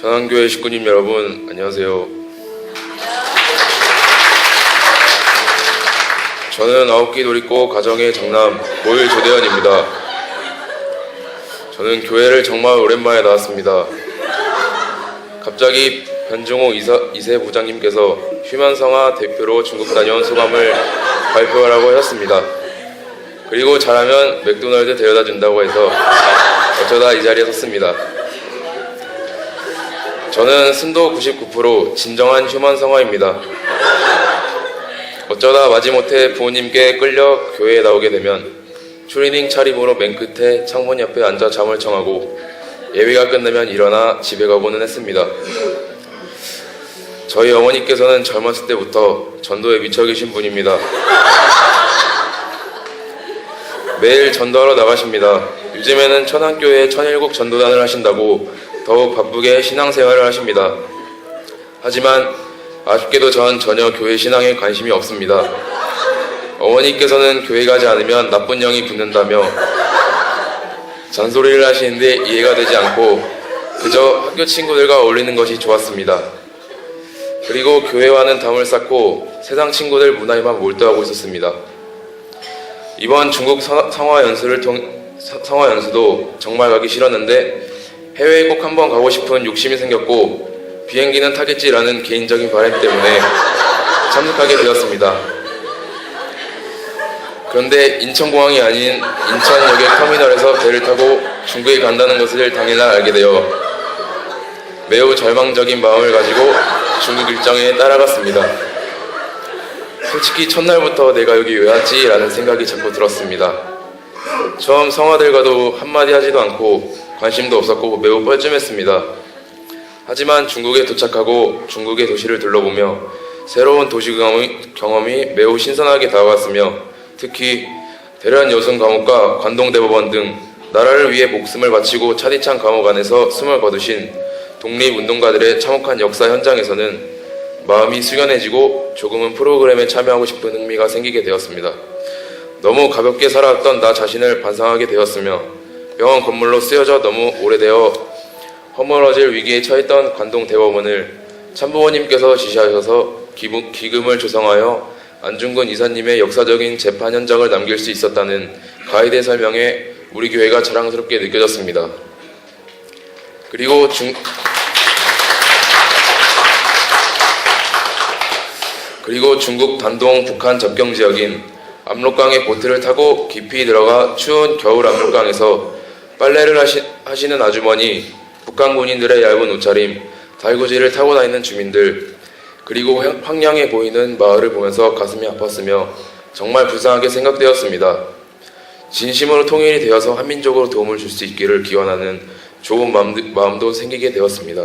전환교회 식구님 여러분 안녕하세요. 저는 아홉기 놀이꽃 가정의 장남 모일 조대현입니다. 저는 교회를 정말 오랜만에 나왔습니다. 갑자기 변종호 이사, 이세 부장님께서 휴면성화 대표로 중국 다녀온 소감을 발표하라고 하셨습니다. 그리고 잘하면 맥도날드 데려다 준다고 해서 어쩌다 이 자리에 섰습니다. 저는 순도 99% 진정한 휴먼 성화입니다. 어쩌다 마지못해 부모님께 끌려 교회에 나오게 되면 추리닝 차림으로 맨 끝에 창문 옆에 앉아 잠을 청하고 예배가 끝나면 일어나 집에 가고는 했습니다. 저희 어머니께서는 젊었을 때부터 전도에 미쳐 계신 분입니다. 매일 전도하러 나가십니다. 요즘에는 천안교회 천일국 전도단을 하신다고 더욱 바쁘게 신앙생활을 하십니다. 하지만 아쉽게도 전 전혀 교회 신앙에 관심이 없습니다. 어머니께서는 교회 가지 않으면 나쁜 영이 붙는다며 잔소리를 하시는데 이해가 되지 않고 그저 학교 친구들과 어울리는 것이 좋았습니다. 그리고 교회와는 담을 쌓고 세상 친구들 문화에만 몰두하고 있었습니다. 이번 중국 서- 성화 연수를 통 서- 성화 연수도 정말 가기 싫었는데 해외에 꼭 한번 가고 싶은 욕심이 생겼고 비행기는 타겠지라는 개인적인 바람 때문에 참석하게 되었습니다. 그런데 인천공항이 아닌 인천역의 터미널에서 배를 타고 중국에 간다는 것을 당일날 알게 되어 매우 절망적인 마음을 가지고 중국 일정에 따라갔습니다. 솔직히 첫날부터 내가 여기 왜 왔지? 라는 생각이 자꾸 들었습니다. 처음 성화들과도 한마디 하지도 않고 관심도 없었고 매우 뻘쭘했습니다. 하지만 중국에 도착하고 중국의 도시를 둘러보며 새로운 도시 경험이, 매우 신선하게 다가왔으며 특히 대련 여순 감옥과 관동대법원 등 나라를 위해 목숨을 바치고 차디찬 감옥 안에서 숨을 거두신 독립운동가들의 참혹한 역사 현장에서는 마음이 숙연해지고 조금은 프로그램에 참여하고 싶은 흥미가 생기게 되었습니다. 너무 가볍게 살아왔던 나 자신을 반성하게 되었으며 병원 건물로 쓰여져 너무 오래되어 허물어질 위기에 처했던 관동 대법원을 참부모님께서 지시하셔서 기부- 기금을 조성하여 안중근 이사님의 역사적인 재판 현장을 남길 수 있었다는 가이드의 설명에 우리 교회가 자랑스럽게 느껴졌습니다. 그리고 중, 그리고 중국 단동 북한 접경 지역인 압록강의 보트를 타고 깊이 들어가 추운 겨울 압록강에서 빨래를 하시, 하시는 아주머니, 북한 군인들의 얇은 옷차림, 달구지를 타고 다니는 주민들, 그리고 황- 황량해 보이는 마을을 보면서 가슴이 아팠으며 정말 불쌍하게 생각되었습니다. 진심으로 통일이 되어서 한민족으로 도움을 줄 수 있기를 기원하는 좋은 마음도, 생기게 되었습니다.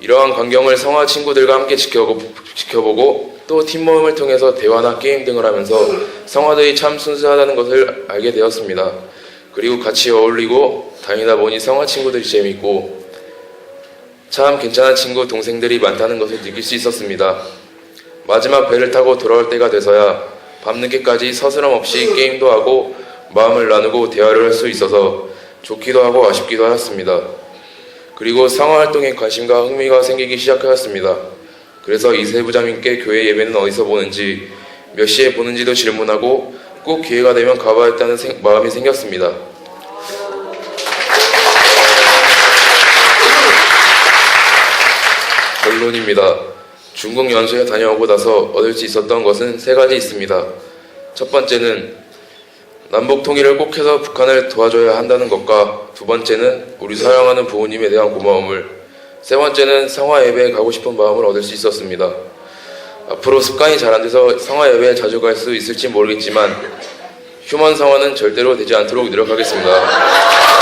이러한 광경을 성화 친구들과 함께 지켜보고 또 팀모임을 통해서 대화나 게임 등을 하면서 성화들이 참 순수하다는 것을 알게 되었습니다. 그리고 같이 어울리고 다니다 보니 성화 친구들이 재밌고 참 괜찮은 친구 동생들이 많다는 것을 느낄 수 있었습니다. 마지막 배를 타고 돌아올 때가 돼서야 밤늦게까지 서스럼 없이 게임도 하고 마음을 나누고 대화를 할 수 있어서 좋기도 하고 아쉽기도 하였습니다. 그리고 상화 활동에 관심과 흥미가 생기기 시작하였습니다. 그래서 이 세 부장님께 교회 예배는 어디서 보는지 몇 시에 보는지도 질문하고 꼭 기회가 되면 가봐야겠다는 생- 마음이 생겼습니다. 결론입니다. 중국 연수에 다녀오고 나서 얻을 수 있었던 것은 세 가지 있습니다. 첫 번째는 남북 통일을 꼭 해서 북한을 도와줘야 한다는 것과 두 번째는 우리 사랑하는 부모님에 대한 고마움을 세 번째는 성화 예배에 가고 싶은 마음을 얻을 수 있었습니다. 앞으로 습관이 잘 안 돼서 성화 예배에 자주 갈 수 있을지 모르겠지만 휴먼 성화는 절대로 되지 않도록 노력하겠습니다.